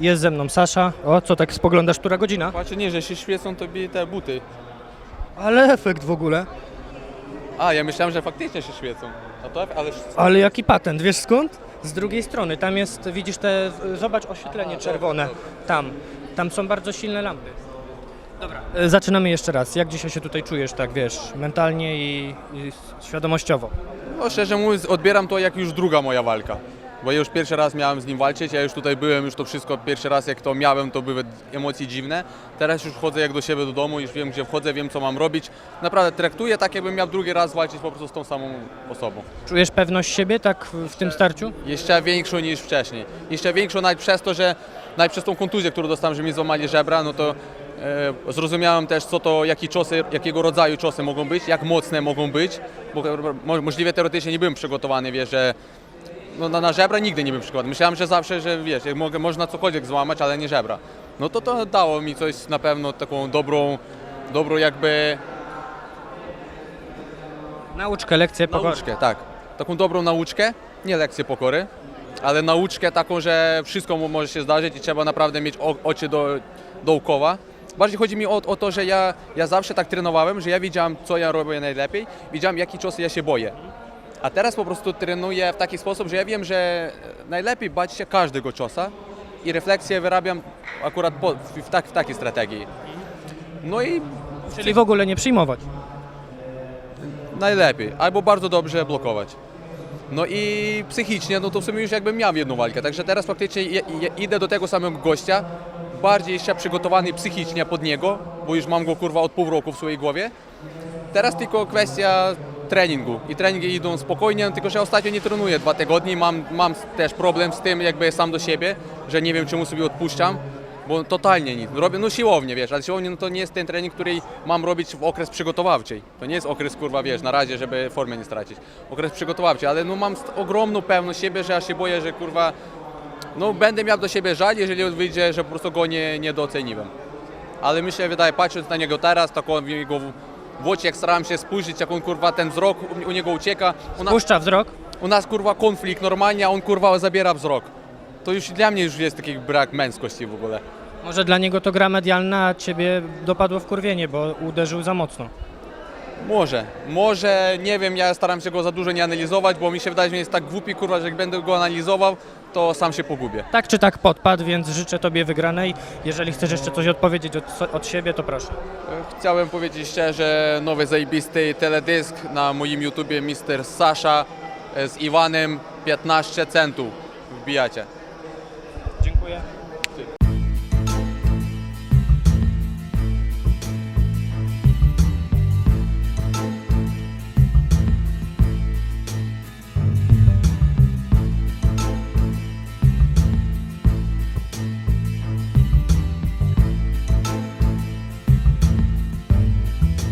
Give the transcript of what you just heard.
Jest ze mną Sasza. O, co tak spoglądasz, która godzina? Patrzę, nie, że się świecą tobie te buty. Ale efekt w ogóle. A, ja myślałem, że faktycznie się świecą. A to, ale... Ale jaki patent, wiesz skąd? Z drugiej strony, tam jest, widzisz te, zobacz oświetlenie A, czerwone. dobra, dobra. Tam, tam są bardzo silne lampy. Dobra. E, Zaczynamy jeszcze raz. Jak dzisiaj się tutaj czujesz, tak wiesz, mentalnie i, i świadomościowo? No, szczerze mówiąc, odbieram to jak już druga moja walka. Bo ja już pierwszy raz miałem z nim walczyć, ja już tutaj byłem, już to wszystko pierwszy raz jak to miałem, to były emocje dziwne. Teraz już wchodzę jak do siebie do domu, już wiem gdzie wchodzę, wiem co mam robić. Naprawdę traktuję tak jakbym miał drugi raz walczyć po prostu z tą samą osobą. Czujesz pewność siebie, tak w, tym starciu? Jeszcze większą niż wcześniej. Jeszcze większą nawet przez to, że nawet przez tą kontuzję, którą dostałem, że mi złamali żebra, no to e, zrozumiałem też co to, jakie ciosy, jakiego rodzaju ciosy mogą być, jak mocne mogą być, bo mo, możliwie teoretycznie nie byłem przygotowany, wiesz, że no, na, na żebra nigdy nie byłem przygotowany. Myślałem, że zawsze, że wiesz, jak mogę, można cokolwiek złamać, ale nie żebra. No to to dało mi coś na pewno taką dobrą, dobrą jakby Nauczkę, lekcję, pokory. Nauczkę, tak. Taką dobrą nauczkę, nie lekcję pokory, ale nauczkę taką, że wszystko mu może się zdarzyć i trzeba naprawdę mieć o, oczy do, dookoła. Bardziej chodzi mi o, o to, że ja, ja zawsze tak trenowałem, że ja wiedziałem, co ja robię najlepiej, wiedziałem, jakie ciosy ja się boję. A teraz po prostu trenuję w taki sposób, że ja wiem, że najlepiej bać się każdego ciosa i refleksję wyrabiam akurat po, w, tak, w takiej strategii. No i Czyli w ogóle nie przyjmować. Najlepiej, albo bardzo dobrze blokować. No i psychicznie, no to w sumie już jakbym miał jedną walkę, także teraz faktycznie je, je, idę do tego samego gościa, bardziej jeszcze przygotowany psychicznie pod niego, bo już mam go kurwa od pół roku w swojej głowie. Teraz tylko kwestia treningu i treningi idą spokojnie, tylko że ostatnio nie trenuję dwa tygodnie, mam, mam też problem z tym jakby sam do siebie, że nie wiem czemu sobie odpuszczam, bo totalnie nic. Robię, no siłownie, wiesz, ale siłownie no to nie jest ten trening, który mam robić w okres przygotowawczej. To nie jest okres, kurwa, wiesz, na razie, żeby formę nie stracić. Okres przygotowawczy, ale no mam ogromną pewność siebie, że ja się boję, że kurwa, no będę miał do siebie żal, jeżeli wyjdzie, że po prostu go nie, nie doceniłem. Ale się wydaje, patrząc na niego teraz, tak on w jego w oczy, jak staram się spojrzeć, jak on kurwa ten wzrok u, u niego ucieka. U nas, Puszcza wzrok. u nas kurwa konflikt normalnie, a on kurwa zabiera wzrok. To już dla mnie już jest taki brak męskości w ogóle. Może dla niego to gra medialna, a ciebie dopadło wkurwienie, bo uderzył za mocno. Może, może, nie wiem, ja staram się go za dużo nie analizować, bo mi się wydaje, że jest tak głupi, kurwa, że jak będę go analizował, to sam się pogubię. Tak czy tak podpadł, więc życzę tobie wygranej. Jeżeli chcesz jeszcze coś odpowiedzieć od, od siebie, to proszę. Chciałem powiedzieć szczerze, nowy zajebisty teledysk na moim YouTubie Mr. Sasha z Iwanem 15 centów. Wbijacie. Dziękuję.